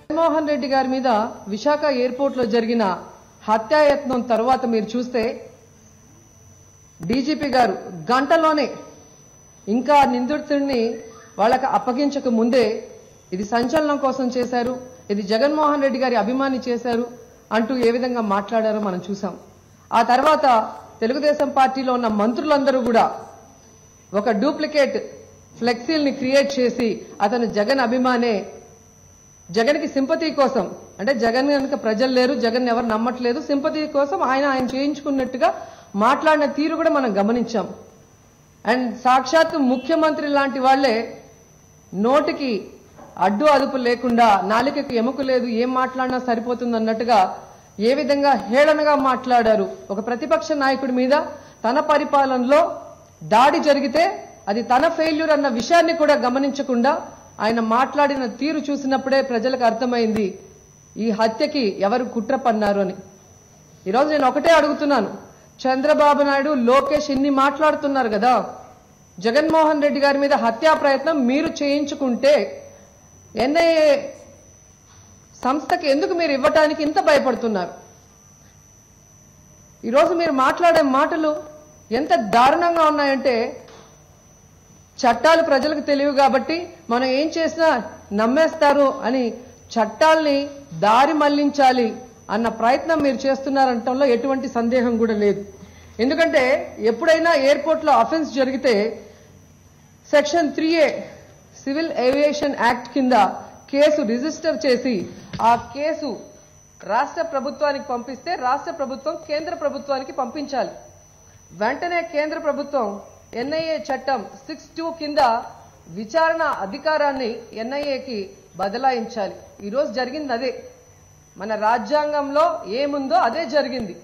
జగన్మోహన్ రెడ్డి గారి మీద విశాఖ ఎయిర్పోర్ట్లో జరిగిన హత్యాయత్నం తర్వాత మీరు చూస్తే డీజీపీ గారు గంటలోనే ఇంకా నిందితుడిని వాళ్ళకి అప్పగించక ముందే ఇది సంచలనం కోసం చేశారు ఇది జగన్మోహన్ రెడ్డి గారి అభిమాని చేశారు అంటూ ఏ విధంగా మాట్లాడారో మనం చూసాం ఆ తర్వాత తెలుగుదేశం పార్టీలో ఉన్న మంత్రులందరూ కూడా ఒక డూప్లికేట్ ఫ్లెక్సీల్ని క్రియేట్ చేసి అతను జగన్ అభిమానే. జగన్కి సింపతి కోసం. అంటే జగన్ కనుక ప్రజలు లేరు జగన్ ఎవరు నమ్మట్లేదు సింపతి కోసం ఆయన ఆయన చేయించుకున్నట్టుగా మాట్లాడిన తీరు కూడా మనం గమనించాం. అండ్ సాక్షాత్ ముఖ్యమంత్రి లాంటి వాళ్ళే నోటికి అడ్డు అదుపు లేకుండా నాలికకు ఎముక లేదు ఏం మాట్లాడినా సరిపోతుంది అన్నట్టుగా ఏ విధంగా హేళనగా మాట్లాడారు ఒక ప్రతిపక్ష నాయకుడి మీద తన పరిపాలనలో దాడి జరిగితే అది తన ఫెయిల్యూర్ అన్న విషయాన్ని కూడా గమనించకుండా ఆయన మాట్లాడిన తీరు చూసినప్పుడే ప్రజలకు అర్థమైంది ఈ హత్యకి ఎవరు కుట్ర పన్నారు అని. ఈరోజు నేను ఒకటే అడుగుతున్నాను. చంద్రబాబు నాయుడు లోకేష్ ఇన్ని మాట్లాడుతున్నారు కదా. జగన్మోహన్ రెడ్డి గారి మీద హత్యా ప్రయత్నం మీరు చేయించుకుంటే ఎన్ఐఏ సంస్థకి ఎందుకు మీరు ఇవ్వటానికి ఇంత భయపడుతున్నారు? ఈరోజు మీరు మాట్లాడే మాటలు ఎంత దారుణంగా ఉన్నాయంటే చట్టాలు ప్రజలకు తెలియవు కాబట్టి మనం ఏం చేసినా నమ్మేస్తారు అని చట్టాల్ని దారి మళ్ళించాలి అన్న ప్రయత్నం మీరు చేస్తున్నారంటంలో ఎటువంటి సందేహం కూడా లేదు. ఎందుకంటే ఎప్పుడైనా ఎయిర్పోర్ట్లో అఫెన్స్ జరిగితే section three A civil aviation act కింద కేసు రిజిస్టర్ చేసి ఆ కేసు రాష్ట్ర ప్రభుత్వానికి పంపిస్తే రాష్ట్ర ప్రభుత్వం కేంద్ర ప్రభుత్వానికి పంపించాలి. వెంటనే కేంద్ర ప్రభుత్వం ఎన్ఐఏ చట్టం సిక్స్ టూ కింద విచారణ అధికారాన్ని ఎన్ఐఏకి బదలాయించాలి. ఈరోజు జరిగింది అదే. మన రాజ్యాంగంలో ఏముందో అదే జరిగింది.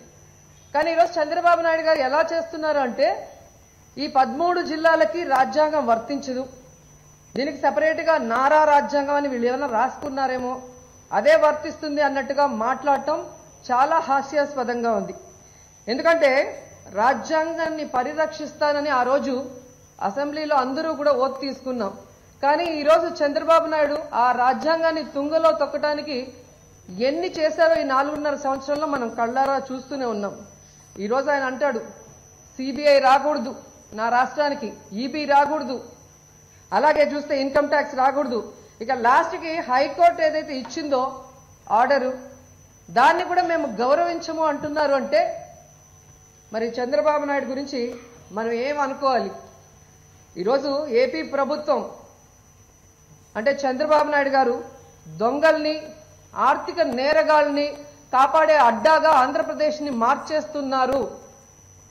కానీ ఈరోజు చంద్రబాబు నాయుడు గారు ఎలా చేస్తున్నారు అంటే ఈ పదమూడు జిల్లాలకి రాజ్యాంగం వర్తించదు. దీనికి సపరేట్గా నారా రాజ్యాంగం అని వీళ్ళు ఏమైనా రాసుకున్నారేమో? అదే వర్తిస్తుంది అన్నట్టుగా మాట్లాడటం చాలా హాస్యాస్పదంగా ఉంది. ఎందుకంటే రాజ్యాంగాన్ని పరిరక్షిస్తానని ఆ రోజు అసెంబ్లీలో అందరూ కూడా ఓత్ తీసుకున్నాం. కానీ ఈరోజు చంద్రబాబు నాయుడు ఆ రాజ్యాంగాన్ని తుంగలో తొక్కడానికి ఎన్ని చేశారో ఈ నాలుగున్నర సంవత్సరంలో మనం కళ్ళారా చూస్తూనే ఉన్నాం. ఈరోజు ఆయన అంటాడు సిబిఐ రాకూడదు నా రాష్ట్రానికి ఈబీ రాకూడదు. అలాగే చూస్తే ఇన్కమ్ ట్యాక్స్ రాకూడదు. ఇక లాస్ట్కి హైకోర్టు ఏదైతే ఇచ్చిందో ఆర్డరు దాన్ని కూడా మేము గౌరవించము అంటున్నారు అంటే మరి చంద్రబాబు నాయుడు గురించి మనం ఏం అనుకోవాలి? ఈరోజు ఏపీ ప్రభుత్వం అంటే చంద్రబాబు నాయుడు గారు దొంగల్ని ఆర్థిక నేరగాళ్ళని కాపాడే అడ్డాగా ఆంధ్రప్రదేశ్ని మార్చేస్తున్నారు.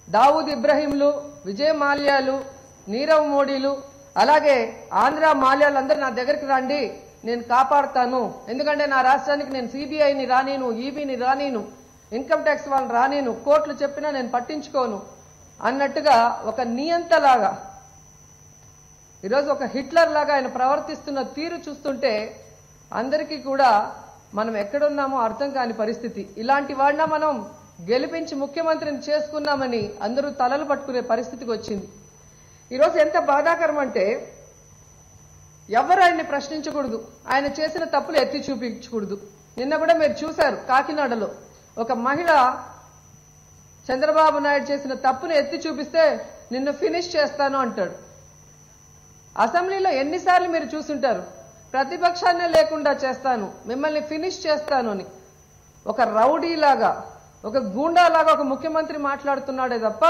దావూద్ ఇబ్రహీంలు విజయ్ మాల్యాలు నీరవ్ మోడీలు అలాగే ఆంధ్ర మాల్యాలందరూ నా దగ్గరికి రండి నేను కాపాడుతాను. ఎందుకంటే నా రాష్ట్రానికి నేను సిబిఐని రానీను ఈబీని రానీను. ఇన్కమ్ ట్యాక్స్ వాళ్ళని రానీను కోర్టులు చెప్పినా నేను పట్టించుకోను అన్నట్టుగా ఒక నియంతలాగా ఈరోజు ఒక హిట్లర్ లాగా ఆయన ప్రవర్తిస్తున్న తీరు చూస్తుంటే అందరికీ కూడా మనం ఎక్కడున్నామో అర్థం కాని పరిస్థితి. ఇలాంటి వాడిన మనం గెలిపించి ముఖ్యమంత్రిని చేసుకున్నామని అందరూ తలలు పట్టుకునే పరిస్థితికి వచ్చింది. ఈరోజు ఎంత బాధాకరం అంటే ఎవరు ఆయన్ని ప్రశ్నించకూడదు. ఆయన చేసిన తప్పులు ఎత్తి చూపించకూడదు. నిన్న కూడా మీరు చూశారు కాకినాడలో. ఒక మహిళ చంద్రబాబు నాయుడు చేసిన తప్పును ఎత్తి చూపిస్తే నిన్ను ఫినిష్ చేస్తాను అంటాడు. అసెంబ్లీలో ఎన్నిసార్లు మీరు చూసుంటారు ప్రతిపక్షాన్నే లేకుండా చేస్తాను మిమ్మల్ని ఫినిష్ చేస్తాను అని. ఒక రౌడీలాగా ఒక గూండాలాగా ఒక ముఖ్యమంత్రి మాట్లాడుతున్నాడే తప్ప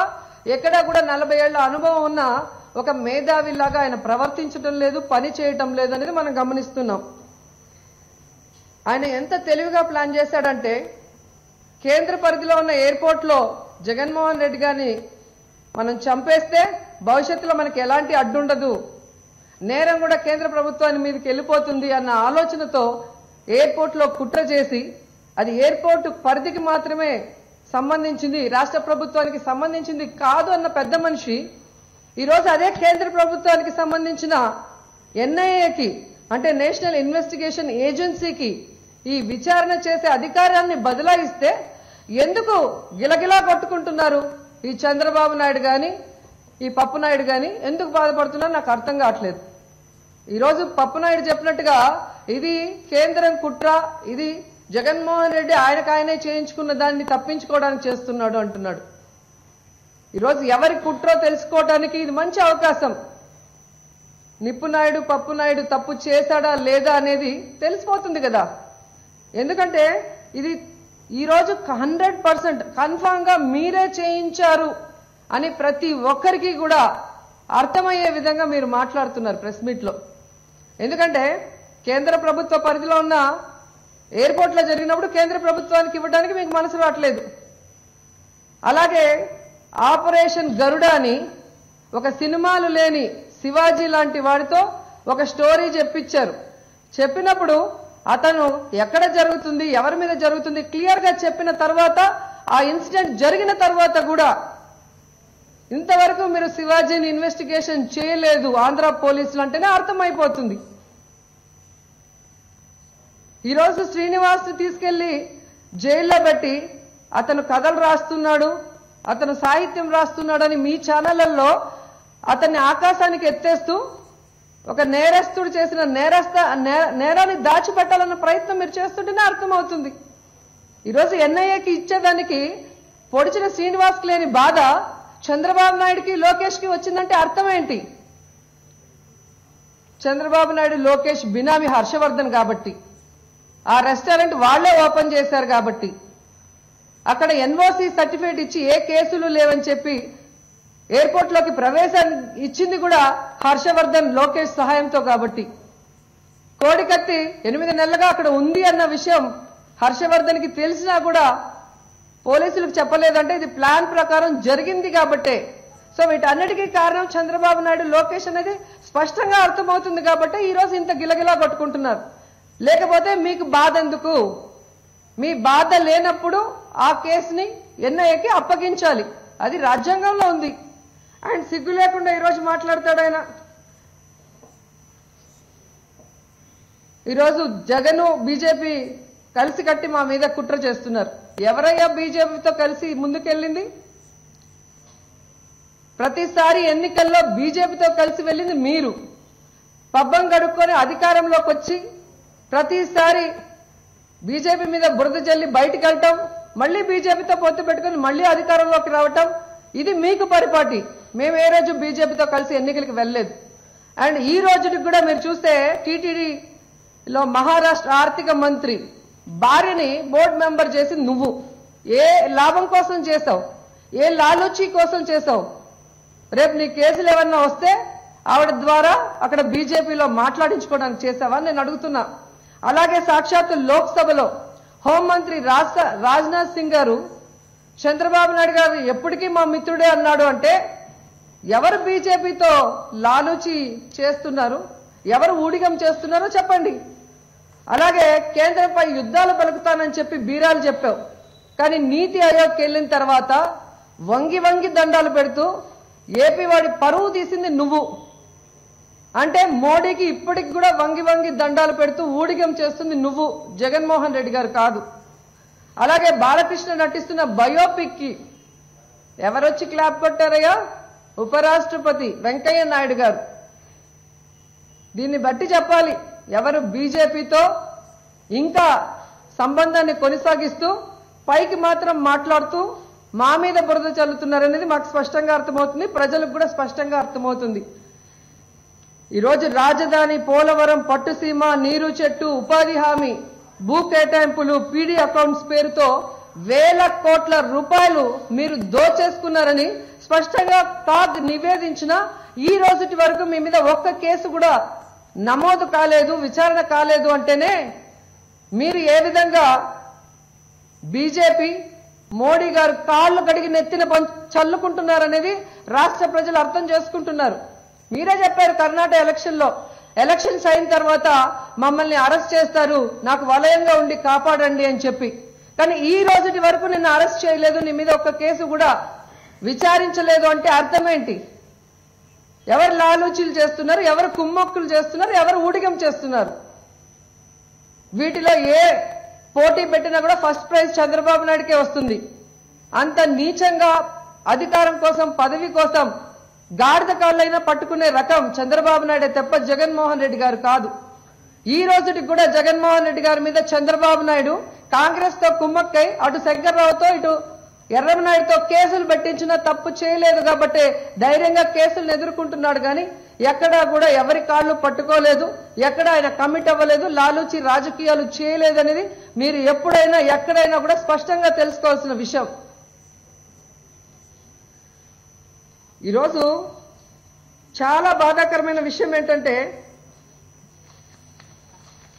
ఎక్కడా కూడా నలభై ఏళ్ళ అనుభవం ఉన్న ఒక మేధావిలాగా ఆయన ప్రవర్తించడం లేదు పని చేయటం లేదు అనేది మనం గమనిస్తున్నాం. ఆయన ఎంత తెలివిగా ప్లాన్ చేశాడంటే కేంద్ర పరిధిలో ఉన్న ఎయిర్పోర్ట్లో జగన్మోహన్ రెడ్డి గారిని మనం చంపేస్తే భవిష్యత్తులో మనకి ఎలాంటి అడ్డుండదు నేరం కూడా కేంద్ర ప్రభుత్వాన్ని మీదకి వెళ్ళిపోతుంది అన్న ఆలోచనతో ఎయిర్పోర్ట్లో కుట్ర చేసి అది ఎయిర్పోర్ట్ పరిధికి మాత్రమే సంబంధించింది రాష్ట్ర ప్రభుత్వానికి సంబంధించింది కాదు అన్న పెద్ద మనిషి ఈరోజు అదే కేంద్ర ప్రభుత్వానికి సంబంధించిన ఎన్ఐఏకి అంటే నేషనల్ ఇన్వెస్టిగేషన్ ఏజెన్సీకి ఈ విచారణ చేసే అధికారాన్ని బదలాయిస్తే ఎందుకు గిలగిలా కొట్టుకుంటున్నారు? ఈ చంద్రబాబు నాయుడు కానీ ఈ పప్పునాయుడు కానీ ఎందుకు బాధపడుతున్నారో? నాకు అర్థం కావట్లేదు. ఈరోజు పప్పునాయుడు చెప్పినట్టుగా ఇది కేంద్రం కుట్ర ఇది జగన్మోహన్ రెడ్డి ఆయనకాయనే చేయించుకున్న దాన్ని తప్పించుకోవడానికి చేస్తున్నాడు అంటున్నాడు. ఈరోజు ఎవరి కుట్రో తెలుసుకోవడానికి ఇది మంచి అవకాశం. నిప్పునాయుడు పప్పునాయుడు తప్పు చేశాడా లేదా అనేది తెలిసిపోతుంది కదా. ఎందుకంటే ఇది ఈరోజు హండ్రెడ్ పర్సెంట్ కన్ఫామ్గా మీరే చేయించారు అని ప్రతి ఒక్కరికి కూడా అర్థమయ్యే విధంగా మీరు మాట్లాడుతున్నారు ప్రెస్ మీట్లో. ఎందుకంటే కేంద్ర ప్రభుత్వ పరిధిలో ఉన్న ఎయిర్పోర్ట్లో జరిగినప్పుడు కేంద్ర ప్రభుత్వానికి ఇవ్వడానికి మీకు మనసు రావట్లేదు. అలాగే ఆపరేషన్ గరుడాని ఒక సినిమాలు లేని శివాజీ లాంటి వాడితో ఒక స్టోరీ చెప్పించారు. చెప్పినప్పుడు అతను ఎక్కడ జరుగుతుంది ఎవరి మీద జరుగుతుంది క్లియర్గా చెప్పిన తర్వాత ఆ ఇన్సిడెంట్ జరిగిన తర్వాత కూడా ఇంతవరకు మీరు శివాజీని ఇన్వెస్టిగేషన్ చేయలేదు ఆంధ్ర పోలీసులు అంటేనే అర్థమైపోతుంది. ఈరోజు శ్రీనివాస్ తీసుకెళ్ళి జైల్లో పెట్టి అతను కథలు రాస్తున్నాడు అతను సాహిత్యం రాస్తున్నాడని మీ ఛానళ్ళలో అతన్ని ఆకాశానికి ఎత్తేస్తూ ఒక నేరస్తుడు చేసిన నేరస్త నే- నేరాన్ని దాచిపెట్టాలన్న ప్రయత్నం మీరు చేస్తుంటేనే అర్థమవుతుంది. ఈరోజు ఎన్ఐఏకి ఇచ్చేదానికి పొడిచిన శ్రీనివాస్కి లేని బాధ చంద్రబాబు నాయుడుకి లోకేష్కి వచ్చిందంటే అర్థం ఏంటి చంద్రబాబు నాయుడు లోకేష్ బినామీ హర్షవర్ధన్ కాబట్టి ఆ రెస్టారెంట్ వాళ్ళే ఓపెన్ చేశారు కాబట్టి అక్కడ ఎన్ఓసి సర్టిఫికేట్ ఇచ్చి ఏ కేసులు లేవని చెప్పి ఎయిర్పోర్ట్లోకి ప్రవేశం ఇచ్చింది కూడా హర్షవర్ధన్ లోకేష్ సహాయంతో కాబట్టి. కోడికత్తి ఎనిమిది నెలలుగా అక్కడ ఉంది అన్న విషయం హర్షవర్ధన్కి తెలిసినా కూడా పోలీసులకు చెప్పలేదంటే ఇది ప్లాన్ ప్రకారం జరిగింది కాబట్టే. సో వీటన్నిటికీ కారణం చంద్రబాబు నాయుడు లోకేష్ అనేది స్పష్టంగా అర్థమవుతుంది కాబట్టి ఈ రోజు ఇంత గిలగిలా కొట్టుకుంటున్నారు. లేకపోతే మీకు బాధ ఎందుకు? మీ బాధ లేనప్పుడు ఆ కేసుని ఎన్ఐఏకి అప్పగించాలి. అది రాజ్యాంగంలో ఉంది. ఆయన సిగ్గు లేకుండా ఈరోజు మాట్లాడతాడు ఆయన. ఈరోజు జగను బీజేపీ కలిసి కట్టి మా మీద కుట్ర చేస్తున్నారు. ఎవరయ్యా బీజేపీతో కలిసి ముందుకెళ్ళింది? ప్రతిసారి ఎన్నికల్లో బీజేపీతో కలిసి వెళ్ళింది మీరు. పబ్బం గడుక్కొని అధికారంలోకి వచ్చి ప్రతిసారి బీజేపీ మీద బురద చల్లి బయటికి వెళ్ళటం మళ్ళీ బీజేపీతో పొత్తు పెట్టుకుని మళ్ళీ అధికారంలోకి రావటం ఇది మీకు పరిపాటి. మేము ఏ రోజు బీజేపీతో కలిసి ఎన్నికలకు వెళ్ళలేదు. అండ్ ఈ రోజుకి కూడా మీరు చూస్తే టీటీడీలో మహారాష్ట్ర ఆర్థిక మంత్రి భార్యని బోర్డు మెంబర్ చేసి నువ్వు. ఏ లాభం కోసం చేసావు? ఏ లాలోచి కోసం చేసావు? రేపు నీ కేసులు ఏమన్నా వస్తే ఆవిడ ద్వారా అక్కడ బీజేపీలో మాట్లాడించుకోవడానికి చేసావా నేను అడుగుతున్నా. అలాగే సాక్షాత్తు లోక్సభలో హోంమంత్రి రాష్ట్ర రాజ్నాథ్ సింగ్ గారు చంద్రబాబు నాయుడు గారు ఎప్పటికీ మా మిత్రుడే అన్నాడు అంటే ఎవరు బీజేపీతో లాలూచి చేస్తున్నారు? ఎవరు ఊడిగం చేస్తున్నారో చెప్పండి. అలాగే కేంద్రంపై యుద్ధాలు పలుకుతానని చెప్పి బీరాలు చెప్పావు. కానీ నీతి ఆయోగ్కి వెళ్ళిన తర్వాత వంగి వంగి దండాలు పెడుతూ ఏపీ వాడి పరువు తీసింది నువ్వు. అంటే మోడీకి ఇప్పటికి కూడా వంగి వంగి దండాలు పెడుతూ ఊడిగం చేస్తుంది నువ్వు. జగన్మోహన్ రెడ్డి గారు కాదు. అలాగే బాలకృష్ణ నటిస్తున్న బయోపిక్కి ఎవరొచ్చి క్లాప్ కొట్టారయ్యా? ఉపరాష్ట్రపతి వెంకయ్య నాయుడు గారు. దీన్ని బట్టి చెప్పాలి ఎవరు బీజేపీతో ఇంకా సంబంధాన్ని కొనసాగిస్తూ పైకి మాత్రం మాట్లాడుతూ మా మీద బురద చల్లుతున్నారనేది మాకు స్పష్టంగా అర్థమవుతుంది ప్రజలకు కూడా స్పష్టంగా అర్థమవుతుంది. ఈరోజు రాజధాని పోలవరం పట్టుసీమ నీరు చెట్టు ఉపాధి హామీ భూ కేటాయింపులు పీడీ అకౌంట్స్ పేరుతో వేల కోట్ల రూపాయలు మీరు దోచేసుకున్నారని స్పష్టంగా తాగ్ నివేదించిన ఈ రోజుటి వరకు మీ మీద ఒక్క కేసు కూడా నమోదు కాలేదు విచారణ కాలేదు అంటేనే మీరు ఏ విధంగా బీజేపీ మోడీ గారు కాళ్ళు కడిగి నెత్తిన పం- చల్లుకుంటున్నారనేది రాష్ట్ర ప్రజలు అర్థం చేసుకుంటున్నారు. మీరే చెప్పారు కర్ణాటక ఎలక్షన్లో ఎలక్షన్స్ అయిన తర్వాత మమ్మల్ని అరెస్ట్ చేస్తారు నాకు వలయంగా ఉండి కాపాడండి అని చెప్పి. కానీ ఈ రోజుటి వరకు నిన్ను అరెస్ట్ చేయలేదు నీ మీద ఒక్క కేసు కూడా విచారించలేదు అంటే అర్థం ఏంటి? ఎవరు లాలూచీలు చేస్తున్నారు? ఎవరు కుమ్మక్కులు చేస్తున్నారు? ఎవరు ఊడిగం చేస్తున్నారు? వీటిలో ఏ పోటీ పెట్టినా కూడా ఫస్ట్ ప్రైజ్ చంద్రబాబు నాయుడికే వస్తుంది. అంత నీచంగా అధికారం కోసం పదవి కోసం గాడిద కాళ్ళైనా పట్టుకునే రకం చంద్రబాబు నాయుడు తప్ప జగన్మోహన్ రెడ్డి గారు కాదు. ఈ రోజుకి కూడా జగన్మోహన్ రెడ్డి గారి మీద చంద్రబాబు నాయుడు కాంగ్రెస్తో కుమ్మక్కై అటు శంకర్రావుతో ఇటు ఎర్రమనాయుడుతో కేసులు పెట్టించినా తప్పు చేయలేదు కాబట్టి ధైర్యంగా కేసులను ఎదుర్కొంటున్నాడు కానీ ఎక్కడా కూడా ఎవరి కాళ్ళు పట్టుకోలేదు ఎక్కడ ఆయన కమిట్ అవ్వలేదు లాలూచి రాజకీయాలు చేయలేదనేది మీరు ఎప్పుడైనా ఎక్కడైనా కూడా స్పష్టంగా తెలుసుకోవాల్సిన విషయం. ఈరోజు చాలా బాధాకరమైన విషయం ఏంటంటే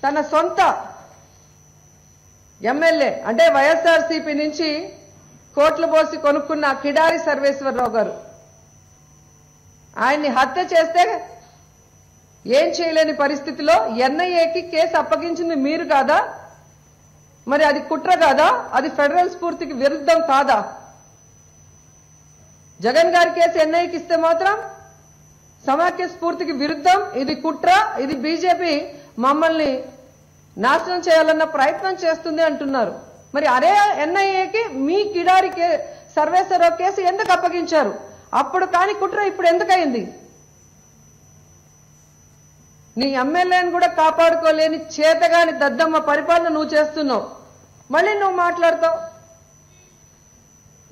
తన సొంత ఎమ్మెల్యే అంటే వైఎస్ఆర్సీపీ నుంచి కోట్లు పోసి కొనుక్కున్న కిడారి సర్వేశ్వరరావు గారు. ఆయన్ని హత్య చేస్తే ఏం చేయలేని పరిస్థితిలో ఎన్ఐఏకి కేసు అప్పగించింది మీరు కాదా? మరి అది కుట్ర కాదా? అది ఫెడరల్ స్ఫూర్తికి విరుద్ధం కాదా? జగన్ గారి కేసు ఎన్ఐకి ఇస్తే మాత్రం సమాఖ్య స్ఫూర్తికి విరుద్ధం. ఇది కుట్ర. ఇది బీజేపీ మమ్మల్ని నాశనం చేయాలన్న ప్రయత్నం చేస్తుంది అంటున్నారు. మరి అరే ఎన్ఐఏకి మీ కిడారి సర్వేశ్వరరావు కేసు ఎందుకు అప్పగించారు? అప్పుడు కానీ కుట్ర ఇప్పుడు ఎందుకయింది? నీ ఎమ్మెల్యేని కూడా కాపాడుకోలేని చేతగాని దద్దమ్మ పరిపాలన నువ్వు చేస్తున్నావు. మళ్ళీ నువ్వు మాట్లాడతావు.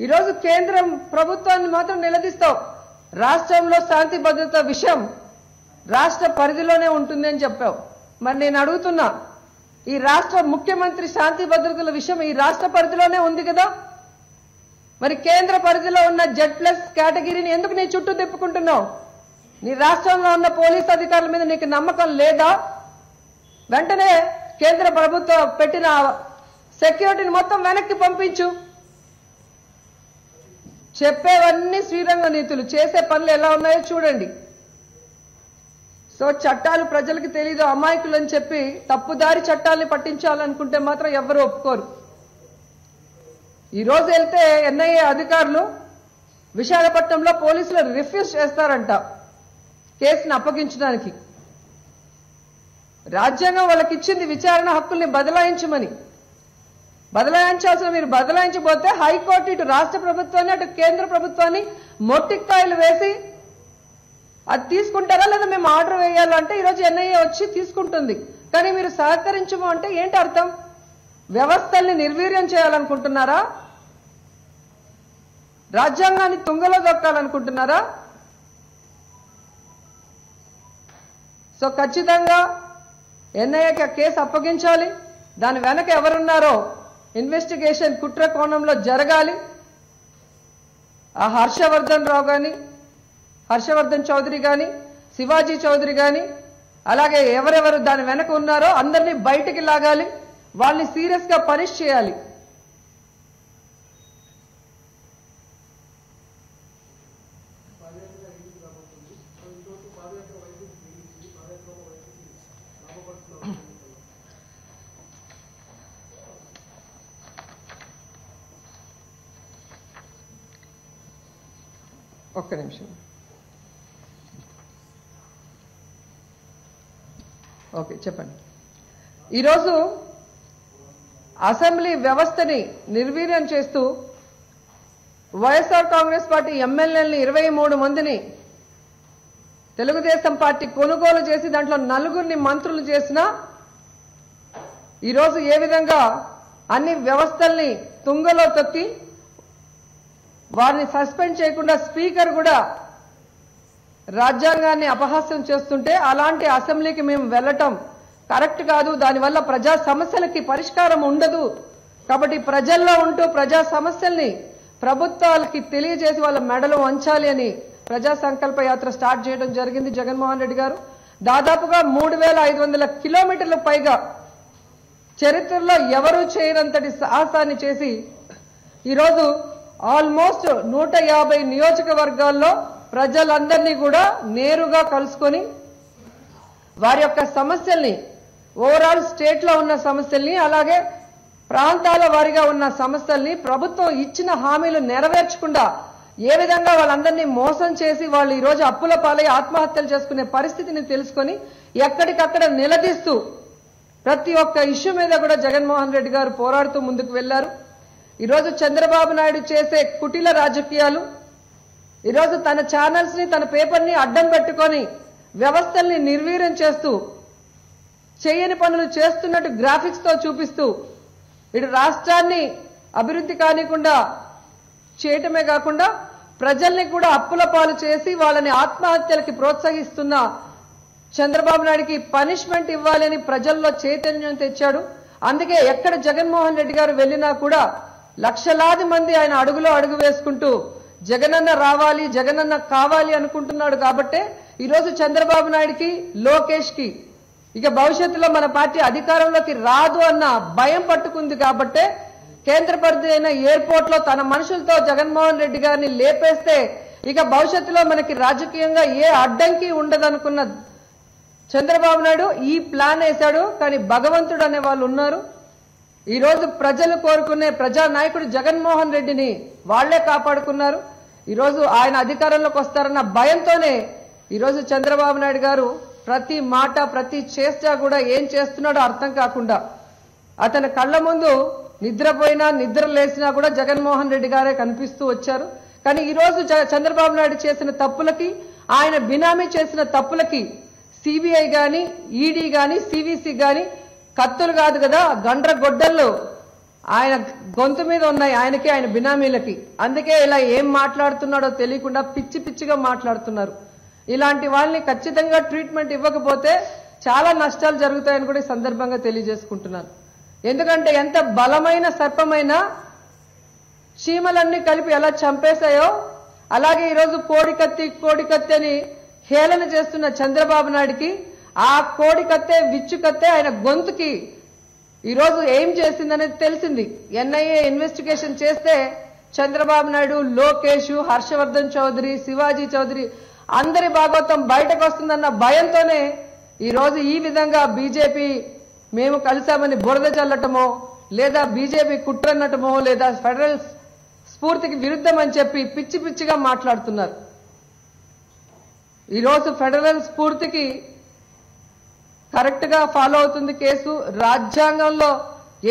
ఈరోజు కేంద్రం ప్రభుత్వాన్ని మాత్రం నిలదీస్తావు. రాష్ట్రంలో శాంతి భద్రత విషయం రాష్ట్ర పరిధిలోనే ఉంటుంది అని చెప్పావు. మరి నేను అడుగుతున్నా ఈ రాష్ట్ర ముఖ్యమంత్రి శాంతి భద్రతల విషయం ఈ రాష్ట్ర పరిధిలోనే ఉంది కదా? మరి కేంద్ర పరిధిలో ఉన్న జెడ్ ప్లస్ కేటగిరీని ఎందుకు నీ చుట్టూ తిప్పుకుంటున్నావు? నీ రాష్ట్రంలో ఉన్న పోలీస్ అధికారుల మీద నీకు నమ్మకం లేదా? వెంటనే కేంద్ర ప్రభుత్వం పెట్టిన సెక్యూరిటీని మొత్తం వెనక్కి పంపించు. చెప్పేవన్నీ శ్రీరంగ నీతులు. చేసే పనులు ఎలా ఉన్నాయో చూడండి. సో చట్టాలు ప్రజలకు తెలీదు అమాయకులు అని చెప్పి తప్పుదారి చట్టాలని పట్టించాలనుకుంటే మాత్రం ఎవరు ఒప్పుకోరు. ఈ రోజు వెళ్తే ఎన్ఐఏ అధికారులు విశాఖపట్నంలో పోలీసులు రిఫ్యూజ్ చేస్తారంట కేసును అప్పగించడానికి. రాజ్యాంగం వాళ్ళకి ఇచ్చింది విచారణ హక్కుల్ని బదలాయించమని. బదలాయించాల్సిన మీరు బదలాయించబోతే హైకోర్టు ఇటు రాష్ట్ర ప్రభుత్వాన్ని అటు కేంద్ర ప్రభుత్వాన్ని మొట్టిక్కాయలు వేసి అది తీసుకుంటారా లేదా మేము ఆర్డర్ వేయాలంటే ఈరోజు ఎన్ఐఏ వచ్చి తీసుకుంటుంది. కానీ మీరు సహకరించము అంటే ఏంటి అర్థం? వ్యవస్థల్ని నిర్వీర్యం చేయాలనుకుంటున్నారా? రాజ్యాంగాన్ని తుంగలో దొక్కాలనుకుంటున్నారా? సో ఖచ్చితంగా ఎన్ఐఏకి ఆ కేసు అప్పగించాలి. దాని వెనక ఎవరున్నారో ఇన్వెస్టిగేషన్ కుట్ర కోణంలో జరగాలి. ఆ హర్షవర్ధన్ రావు కానీ హర్షవర్ధన్ చౌదరి కానీ శివాజీ చౌదరి కానీ అలాగే ఎవరెవరు దాని వెనక ఉన్నారో అందరినీ బయటికి లాగాలి వాళ్ళని సీరియస్గా పనిష్ చేయాలి. ఒక్క నిమిషం. ఓకే చెప్పండి. ఈరోజు అసెంబ్లీ వ్యవస్థని నిర్వీర్యం చేస్తూ వైఎస్ఆర్ కాంగ్రెస్ పార్టీ ఎమ్మెల్యేలని ఇరవై మూడు మందిని తెలుగుదేశం పార్టీ కొనుగోలు చేసి దాంట్లో నలుగురిని మంత్రులు చేసినా ఈరోజు ఏ విధంగా అన్ని వ్యవస్థల్ని తుంగలో తొక్కి వారిని సస్పెండ్ చేయకుండా స్పీకర్ కూడా రాజ్యాంగాన్ని అపహాస్యం చేస్తుంటే అలాంటి అసెంబ్లీకి మేము వెళ్ళటం కరెక్ట్ కాదు. దానివల్ల ప్రజా సమస్యలకి పరిష్కారం ఉండదు. కాబట్టి ప్రజల్లో ఉంటూ ప్రజా సమస్యల్ని ప్రభుత్వాలకి తెలియజేసి వాళ్ళ మెడలు వంచాలి అని ప్రజా సంకల్ప యాత్ర స్టార్ట్ చేయడం జరిగింది జగన్మోహన్ రెడ్డి గారు. దాదాపుగా మూడు వేల ఐదు వందల కిలోమీటర్ల పైగా చరిత్రలో ఎవరూ చేయనంతటి సాహసాన్ని చేసి ఈరోజు ఆల్మోస్ట్ నూట యాభై నియోజకవర్గాల్లో ప్రజలందరినీ కూడా నేరుగా కలుసుకొని వారి యొక్క సమస్యల్ని ఓవరాల్ స్టేట్లో ఉన్న సమస్యల్ని అలాగే ప్రాంతాల వారిగా ఉన్న సమస్యల్ని ప్రభుత్వం ఇచ్చిన హామీలు నెరవేర్చకుండా ఏ విధంగా వాళ్ళందరినీ మోసం చేసి వాళ్ళు ఈరోజు అప్పుల పాలై ఆత్మహత్యలు చేసుకునే పరిస్థితిని తెలుసుకొని ఎక్కడికక్కడ నిలదీస్తూ ప్రతి ఒక్క ఇష్యూ మీద కూడా జగన్మోహన్ రెడ్డి గారు పోరాడుతూ ముందుకు వెళ్ళారు ఈరోజు చంద్రబాబు నాయుడు చేసే కుటిల రాజకీయాలు ఈరోజు తన ఛానల్స్ని తన పేపర్ని అడ్డం పెట్టుకొని వ్యవస్థల్ని నిర్వీర్యం చేస్తూ చేయని పనులు చేస్తున్నట్టు గ్రాఫిక్స్తో చూపిస్తూ ఇటు రాష్ట్రాన్ని అభివృద్ధి కానికుండా చేయటమే కాకుండా ప్రజల్ని కూడా అప్పుల పాలు చేసి వాళ్ళని ఆత్మహత్యలకి ప్రోత్సహిస్తున్న చంద్రబాబు నాయుడికి పనిష్మెంట్ ఇవ్వాలని ప్రజల్లో చైతన్యం తెచ్చాడు. అందుకే ఎక్కడ జగన్మోహన్ రెడ్డి గారు వెళ్ళినా కూడా లక్షలాది మంది ఆయన అడుగులో అడుగు వేసుకుంటూ జగనన్న రావాలి జగనన్న కావాలి అనుకుంటున్నాడు కాబట్టే ఈరోజు చంద్రబాబు నాయుడికి లోకేష్కి ఇక భవిష్యత్తులో మన పార్టీ అధికారంలోకి రాదు అన్న భయం పట్టుకుంది కాబట్టే కేంద్ర పరిధి అయిన ఎయిర్పోర్ట్లో తన మనుషులతో జగన్మోహన్ రెడ్డి గారిని లేపేస్తే ఇక భవిష్యత్తులో మనకి రాజకీయంగా ఏ అడ్డంకి ఉండదనుకున్న చంద్రబాబు నాయుడు ఈ ప్లాన్ వేశాడు కానీ భగవంతుడు అనే వాళ్ళు ఉన్నారు. ఈ రోజు ప్రజలు కోరుకునే ప్రజా నాయకుడు జగన్మోహన్ రెడ్డిని వాళ్ళే కాపాడుకున్నారు. ఈ రోజు ఆయన అధికారంలోకి వస్తారన్న భయంతోనే ఈ రోజు చంద్రబాబు నాయుడు గారు ప్రతి మాట ప్రతి చేష్టా కూడా ఏం చేస్తున్నాడో అర్థం కాకుండా అతని కళ్ళ ముందు నిద్రపోయినా నిద్ర లేచినా కూడా జగన్మోహన్ రెడ్డి గారే కనిపిస్తూ వచ్చారు. కానీ ఈ రోజు చంద్రబాబు నాయుడు చేసిన తప్పులకి ఆయన బినామీ చేసిన తప్పులకి సిబిఐ గాని ఈడీ గాని సివిసి కానీ కత్తులు కాదు కదా గండ్ర గొడ్డళ్ళు. ఆయన గొంతు మీద ఉన్నాయి ఆయనకి ఆయన బినామీలకి. అందుకే ఇలా ఏం మాట్లాడుతున్నాడో తెలియకుండా పిచ్చి పిచ్చిగా మాట్లాడుతున్నారు. ఇలాంటి వాళ్ళని ఖచ్చితంగా ట్రీట్మెంట్ ఇవ్వకపోతే చాలా నష్టాలు జరుగుతాయని కూడా ఈ సందర్భంగా తెలియజేసుకుంటున్నాను. ఎందుకంటే ఎంత బలమైన సర్పమైన చీమలన్నీ కలిపి ఎలా చంపేశాయో అలాగే ఈరోజు కోడి కత్తి కోడి కత్తి అని హేళన చేస్తున్న చంద్రబాబు నాయుడికి ఆ కోడి కత్తే విచ్చు కత్తే ఆయన గొంతుకి ఈరోజు ఏం చేసిందనేది తెలిసింది. ఎన్ఐఏ ఇన్వెస్టిగేషన్ చేస్తే చంద్రబాబు నాయుడు లోకేష్ హర్షవర్ధన్ చౌదరి శివాజీ చౌదరి అందరి భాగవతం బయటకు వస్తుందన్న భయంతోనే ఈరోజు ఈ విధంగా బీజేపీ మేము కలిసామని బురద చల్లటమో లేదా బీజేపీ కుట్రన్నటమో లేదా ఫెడరల్ స్ఫూర్తికి విరుద్ధం అని చెప్పి పిచ్చి పిచ్చిగా మాట్లాడుతున్నారు. ఈరోజు ఫెడరల్ స్ఫూర్తికి కరెక్ట్గా ఫాలో అవుతుంది కేసు. రాజ్యాంగంలో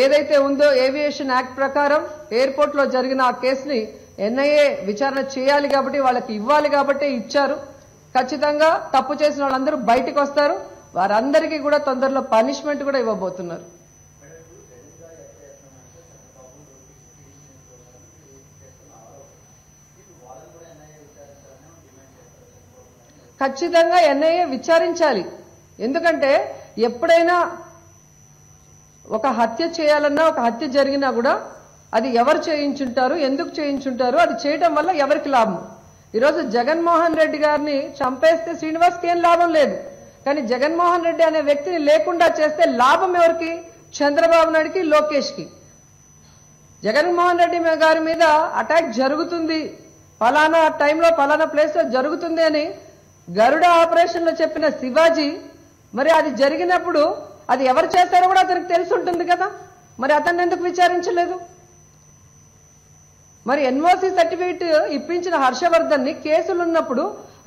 ఏదైతే ఉందో ఏవియేషన్ యాక్ట్ ప్రకారం ఎయిర్పోర్ట్లో జరిగిన ఆ కేసుని ఎన్ఐఏ విచారణ చేయాలి కాబట్టి వాళ్ళకి ఇవ్వాలి కాబట్టి ఇచ్చారు. ఖచ్చితంగా తప్పు చేసిన వాళ్ళందరూ బయటకు వస్తారు. వారందరికీ కూడా తొందరలో పనిష్మెంట్ కూడా ఇవ్వబోతున్నారు. ఖచ్చితంగా ఎన్ఐఏ విచారించాలి. ఎందుకంటే ఎప్పుడైనా ఒక హత్య చేయాలన్నా ఒక హత్య జరిగినా కూడా అది ఎవరు చేయించుంటారు ఎందుకు చేయించుంటారు అది చేయటం వల్ల ఎవరికి లాభం? ఈరోజు జగన్మోహన్ రెడ్డి గారిని చంపేస్తే శ్రీనివాస్కి ఏం లాభం లేదు. కానీ జగన్మోహన్ రెడ్డి అనే వ్యక్తిని లేకుండా చేస్తే లాభం ఎవరికి? చంద్రబాబు నాయుడికి లోకేష్కి. జగన్మోహన్ రెడ్డి గారి మీద అటాక్ జరుగుతుంది. ఫలానా టైంలో ఫలానా ప్లేస్ జరుగుతుంది అని గరుడ ఆపరేషన్లో చెప్పిన శివాజీ మరి అది జరిగినప్పుడు అది ఎవరు చేశారో కూడా అతనికి తెలిసి ఉంటుంది కదా. మరి అతన్ని ఎందుకు విచారించలేదు? మరి ఎన్ఓసి సర్టిఫికేట్ ఇప్పించిన హర్షవర్ధన్ని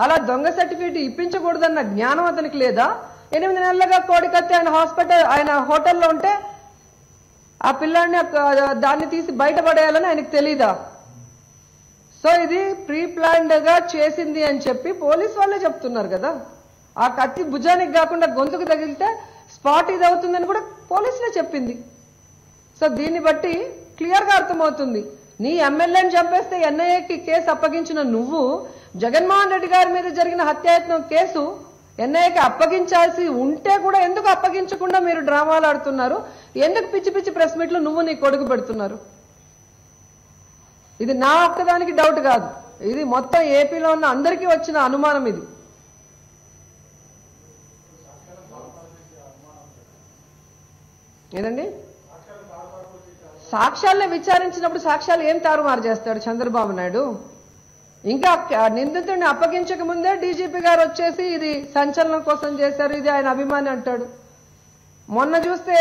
అలా దొంగ సర్టిఫికేట్ ఇప్పించకూడదన్న జ్ఞానం అతనికి లేదా? ఎనిమిది నెలలుగా కోడికత్తి ఆయన హాస్పిటల్ ఆయన హోటల్లో ఉంటే ఆ పిల్లాడిని దాన్ని తీసి బయటపడేయాలని ఆయనకు తెలీదా? సో ఇది ప్రీ ప్లాన్డ్గా చేసింది అని చెప్పి పోలీస్ వాళ్ళే చెప్తున్నారు కదా. ఆ కత్తి భుజానికి కాకుండా గొంతుకు తగిలితే స్పాట్ ఇది అవుతుందని కూడా పోలీసులే చెప్పింది. సో దీన్ని బట్టి క్లియర్గా అర్థమవుతుంది. నీ ఎమ్మెల్యేని చంపేస్తే ఎన్ఐఏకి కేసు అప్పగించిన నువ్వు జగన్మోహన్ రెడ్డి గారి మీద జరిగిన హత్యాయత్నం కేసు ఎన్ఐఏకి అప్పగించాల్సి ఉంటే కూడా ఎందుకు అప్పగించకుండా మీరు డ్రామాలు ఆడుతున్నారు? ఎందుకు పిచ్చి పిచ్చి ప్రెస్ మీట్లు నువ్వు నీ కొడుకు పెడుతున్నారు? ఇది నా ఒక్కదానికి డౌట్ కాదు. ఇది మొత్తం ఏపీలో ఉన్న అందరికీ వచ్చిన అనుమానం ఇది. ఏదండి? సాక్ష్యాలను విచారించినప్పుడు సాక్ష్యాలు ఏం తారుమారు చేస్తాడు చంద్రబాబు నాయుడు? ఇంకా నిందితుడిని అప్పగించక ముందే డీజీపీ గారు వచ్చేసి ఇది సంచలనం కోసం చేశారు ఇది ఆయన అభిమాని అంటాడు. మొన్న చూస్తే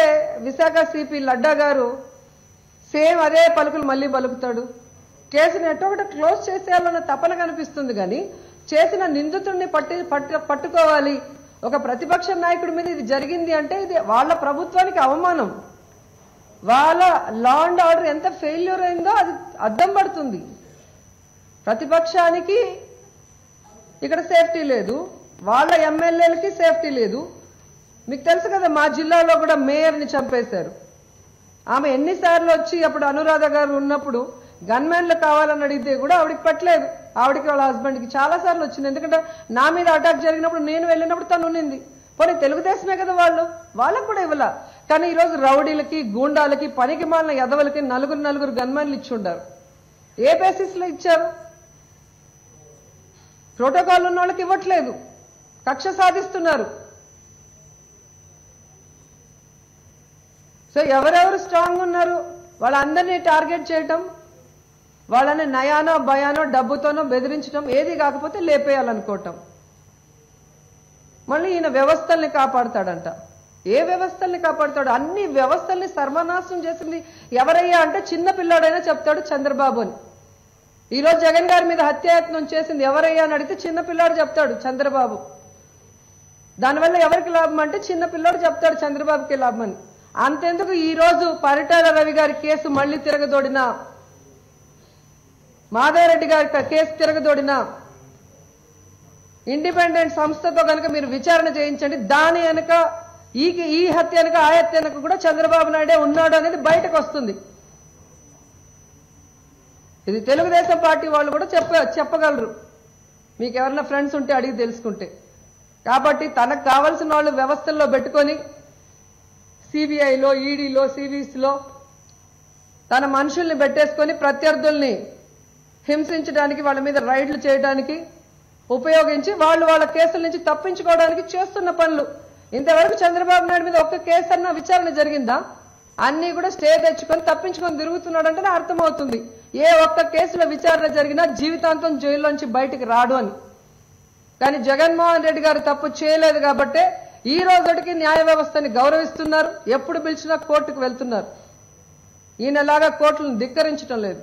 విశాఖ సిపి లడ్డా గారు సేమ్ అదే పలుకులు మళ్ళీ పలుకుతాడు. కేసుని ఎట్టో ఒకటి క్లోజ్ చేసేయాలన్న తపన కనిపిస్తుంది కానీ చేసిన నిందితుడిని పట్టి పట్టుకోవాలి ఒక ప్రతిపక్ష నాయకుడి మీద ఇది జరిగింది అంటే ఇది వాళ్ళ ప్రభుత్వానికి అవమానం. వాళ్ళ లా అండ్ ఆర్డర్ ఎంత ఫెయిల్యూర్ అయిందో అది అద్దం పడుతుంది. ప్రతిపక్షానికి ఇక్కడ సేఫ్టీ లేదు. వాళ్ళ ఎమ్మెల్యేలకి సేఫ్టీ లేదు. మీకు తెలుసు కదా మా జిల్లాలో కూడా మేయర్ని చంపేశారు. ఆమె ఎన్నిసార్లు వచ్చి అప్పుడు అనురాధ గారు ఉన్నప్పుడు గన్మెన్లు కావాలని అడిగితే కూడా ఆవిడకి పట్టలేదు. ఆవిడకి వాళ్ళ హస్బెండ్కి చాలా సార్లు వచ్చింది. ఎందుకంటే నా మీద అటాక్ జరిగినప్పుడు నేను వెళ్ళినప్పుడు తను ఉన్నింది. పోనీ తెలుగుదేశమే కదా వాళ్ళు. వాళ్ళకు కూడా ఇవ్వాల. కానీ ఈరోజు రౌడీలకి గూండాలకి పనికి మాలిన ఎదవలకి నలుగురు నలుగురు గన్మెన్లు ఇచ్చిండారు. ఏ బేసిస్లో ఇచ్చారు? ప్రోటోకాల్ ఉన్న వాళ్ళకి ఇవ్వట్లేదు. కక్ష సాధిస్తున్నారు. సో ఎవరెవరు స్ట్రాంగ్ ఉన్నారు? వాళ్ళందరినీ టార్గెట్ చేయటం వాళ్ళని నయానో భయానో డబ్బుతోనో బెదిరించడం ఏది కాకపోతే లేపేయాలనుకోవటం. మళ్ళీ ఈయన వ్యవస్థల్ని కాపాడతాడంట. ఏ వ్యవస్థల్ని కాపాడతాడు? అన్ని వ్యవస్థల్ని సర్వనాశనం చేసింది ఎవరయ్యా అంటే చిన్న పిల్లాడైనా చెప్తాడు చంద్రబాబు అని ఈరోజు జగన్ గారి మీద హత్యాయత్నం చేసింది ఎవరయ్యా అని అడిగితే చిన్న పిల్లాడు చెప్తాడు చంద్రబాబు. దానివల్ల ఎవరికి లాభం అంటే చిన్నపిల్లాడు చెప్తాడు చంద్రబాబుకి లాభం అని అంతెందుకు ఈ రోజు పరిటాల రవి గారి కేసు మళ్ళీ తిరగదోడిన మాధవరెడ్డి గారి కేసు తిరగదోడిన ఇండిపెండెంట్ సంస్థతో కనుక మీరు విచారణ చేయించండి. దాని వెనుక ఈ ఈ హత్య వెనుక ఆ హత్య వెనుక కూడా చంద్రబాబు నాయుడే ఉన్నాడు అనేది బయటకు వస్తుంది. ఇది తెలుగుదేశం పార్టీ వాళ్ళు కూడా చెప్ప చెప్పగలరు. మీకు ఎవరైనా ఫ్రెండ్స్ ఉంటే అడిగి తెలుసుకుంటే. కాబట్టి తనకు కావలసిన వాళ్ళు వ్యవస్థల్లో పెట్టుకొని సిబిఐలో ఈడీలో సిబిఎస్లో తన మనుషుల్ని పెట్టేసుకొని ప్రత్యర్థుల్ని హింసించడానికి వాళ్ళ మీద రైడ్లు చేయడానికి ఉపయోగించి వాళ్ళు వాళ్ళ కేసుల నుంచి తప్పించుకోవడానికి చేస్తున్న పనులు. ఇంతవరకు చంద్రబాబు నాయుడు మీద ఒక్క కేసు అన్న విచారణ జరిగిందా? అన్ని కూడా స్టే తెచ్చుకొని తప్పించుకొని తిరుగుతున్నాడంటే అర్థమవుతుంది. ఏ ఒక్క కేసులో విచారణ జరిగినా జీవితాంతం జైల్లోంచి బయటికి రాడు అని. కానీ జగన్మోహన్ రెడ్డి గారు తప్పు చేయలేదు కాబట్టే ఈ రోజుకి న్యాయ వ్యవస్థని గౌరవిస్తున్నారు. ఎప్పుడు పిలిచినా కోర్టుకు వెళ్తున్నారు. ఈయనలాగా కోర్టులను ధిక్కరించడం లేదు.